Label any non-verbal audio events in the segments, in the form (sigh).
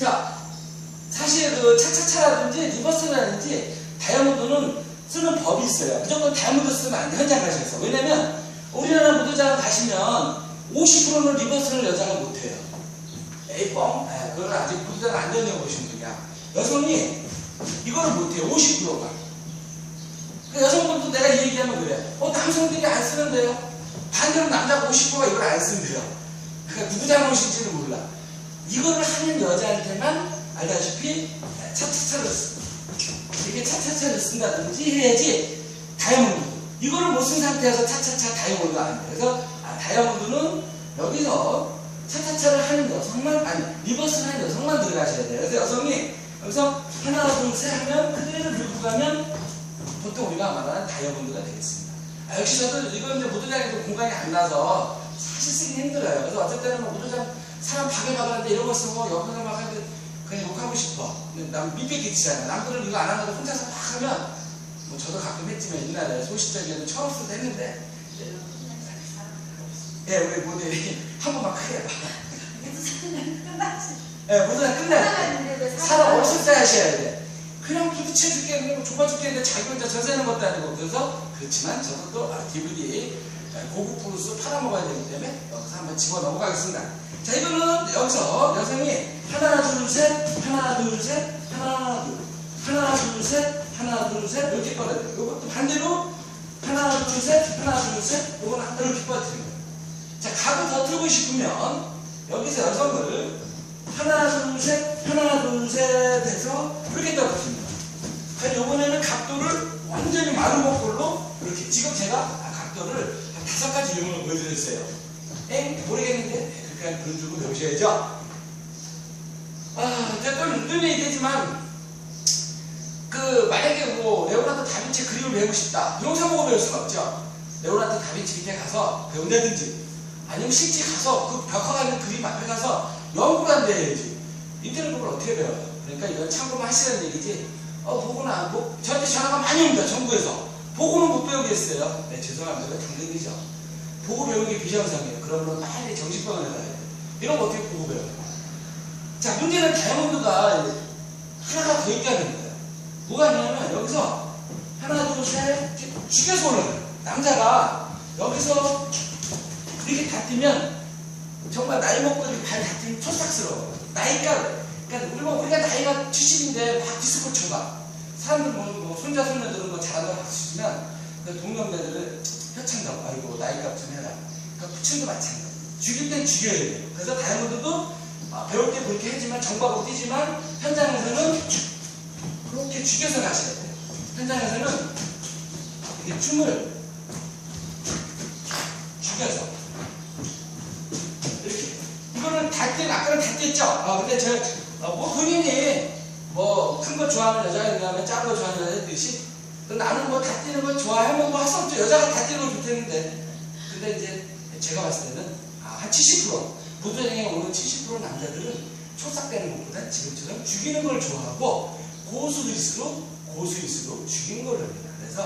자, 사실 그 차차차라든지 리버스라든지 다이아몬드는 쓰는 법이 있어요. 무조건 다이아몬드 쓰면 안 돼, 현장 가셔서. 왜냐면 우리나라 무도장 가시면 50%는 리버스를 여자가 못해요. 에이 뻥? 에, 그걸 아직 무도장 안 다녀보신 분이야. 여성이 이거를 못해요. 50%가. 그 여성분도 내가 이 얘기하면 그래. 어, 남성들이 안 쓰는데요. 반대로 남자가 50%가 이걸 안 쓴대요. 그러니까 누구 잘못인지는 몰라. 이거를 하 는 여자한테만 알다시피 차차차를 쓰. 이렇게 차차차를 쓴다든지 해야지 다이아몬드. 이거를 못 쓴 상태에서 차차차 다이아몬드가 안 돼. 그래서 아, 다이아몬드는 여기서 차차차를 하는 여성만, 아니, 리버스를 하는 여성만 들어가셔야 돼요. 그래서 여성이 여기서 하나, 둘, 셋 하면 그대로 들고 가면 보통 우리가 말하는 다이아몬드가 되겠습니다. 아, 역시 저도 이건 이제 무도장에도 공간이 안 나서 쓰기 힘들어요. 그래서 때는 뭐 무도장 사람 이런 거 쓰고 옆에서 막 하는데 그냥 욕하고 싶어. 근데 남 밑에 끼치잖아. 남들은 이거 안 하고 혼자서 막 하면 뭐 저도 가끔 했지만 옛날에 소시적에는 처음 쓰도 했는데 예, 우리 모델이 (laughs) 한 번만 크게 해봐. 예, 끝날 때 사람 없을 때 하셔야 돼. 그냥 부딪혀 죽겠는데, 좁아 죽겠는데, 자기 혼자 전세는 것도 아니고. 그래서, 그렇지만 저도 또 아, DVD 고급 프루스 팔아먹어야 되기 때문에 여기서 한번 집어 넘어가겠습니다. 자, 이거는 여기서 여성이 하나, 둘, 셋, 하나, 둘, 셋, 하나, 둘, 하나, 둘, 셋, 하나, 둘, 셋, 이렇게 꺼내야 돼요. 이것도 반대로 하나, 둘, 셋, 하나, 둘, 셋, 이거는 이렇게 거예요. 자, 각을 더 틀고 싶으면 여기서 여성을 하나, 둘, 셋, 하나, 둘, 셋 해서 이렇게 떨어뜨립니다. 그럼 이번에는 각도를 완전히 마른 목걸로 이렇게 지금 제가 아, 각도를 한 다섯 가지 유형을 보여드렸어요. 엥? 모르겠는데 네, 그렇게 그런 줄로 배우셔야죠. 아, 또늘 얘기했지만 그 만약에 뭐 레오나르도 다빈치 그림을 배우고 싶다. 영상 보고 배울 수는 없죠. 레오나르도 다빈치 밑에 가서 배운다든지 아니면 실제 가서 그 벽화가 있는 그림 앞에 가서 연구를 한대야지. 인터넷 보고 어떻게 배워요? 그러니까 이건 참고만 하시라는 얘기지. 어, 보고는 안, 보, 저한테 전화가 많이 옵니다, 정부에서. 보고는 못 배우겠어요. 네, 죄송합니다. 당근이죠. 보고 배우는 게 비정상이에요. 그러면 빨리 정신병원에 가야 돼요. 이런 거 어떻게 보고 배워요? 자, 문제는 다이아몬드가 하나가 더 있다는 거예요. 뭐가 있냐면, 여기서 하나, 둘, 셋, 죽여서 올라가요. 남자가 여기서 이렇게 닿으면 정말 나이 먹고 발 닿으면 촌삭스러워요. 나이가, 그러니까 우리 뭐 우리가 나이가 70인데 막 디스코 쳐봐. 사람들 뭐, 뭐 손자 손녀들은 뭐 잘한다고 박수치면 그 동년배들은 혀찬다고 아이고 나이값 좀 해라. 그러니까 부친도 마찬가지. 죽일 땐 죽여야 돼요. 그래서 다이아몬드도 아, 배울 때 그렇게 하지만 정박으로 뛰지만 현장에서는 그렇게 죽여서 가셔야 돼요. 현장에서는 이렇게 춤을 죽여서 이렇게 이거는 달 때는 아까는 다 뗐죠. 아 근데 저 어, 뭐 본인이 뭐 큰 거 좋아하는 여자가 있냐면 작은 거 좋아하는 여자 있듯이 나는 뭐 다 뛰는 거 좋아하면 뭐할수 없죠. 여자가 다 뛰는 건 좋겠는데 근데 이제 제가 봤을 때는 아, 한 70% 부부장에 오는 70% 남자들은 초삭되는 것보다 지금처럼 죽이는 걸 좋아하고 고수일수록 고수일수록 죽이는 걸 합니다. 그래서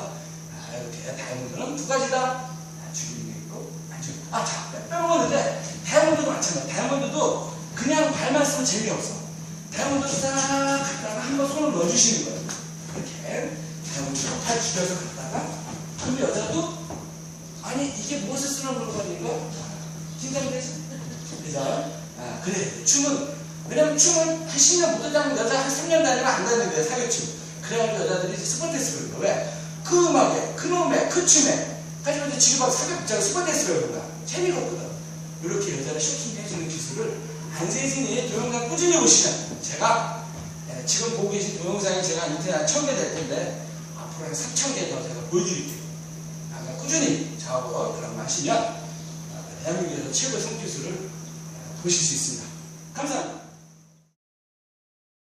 아, 이렇게 다이아몬드는 두 가지다. 아, 죽이는 게 있고 안 죽이는 거. 아, 자, 빼먹었는데 다이아몬드도 마찬가지. 다이아몬드도 그냥 발만 쓰면 재미없어. 다이아몬드 싹 갔다가 한 번 손을 넣어주시는 거예요. 이렇게 다이아몬드로 팔 죽여서 갔다가 그럼 여자도 아니 이게 무엇을 쓰는 물건인가? 긴장이 되지? 그죠? 아, 그래. 춤은 왜냐면 춤은 한 10년 무도장 여자 한 3년 다니면 안 되는 거예요. 사교춤. 그래가지고 여자들이 이제 스포 댄스를 배워. 왜? 그 음악에, 그 놈에, 그 춤에. 하지만 지금 막 사교, 스포 댄스를 배운다. 재미가 없거든. 이렇게 여자를 쇼킹 해주는 기술을 안세진이 동영상 꾸준히 보시면 제가 예, 지금 보고 계신 동영상이 제가 인터넷 천개 될 텐데 앞으로 한 3천 개 더 제가 보여드릴게요. 아마 꾸준히 저하고 그런 거 하시면 아, 대한민국에서 최고의 성기술을 보실 수 있습니다. 감사합니다.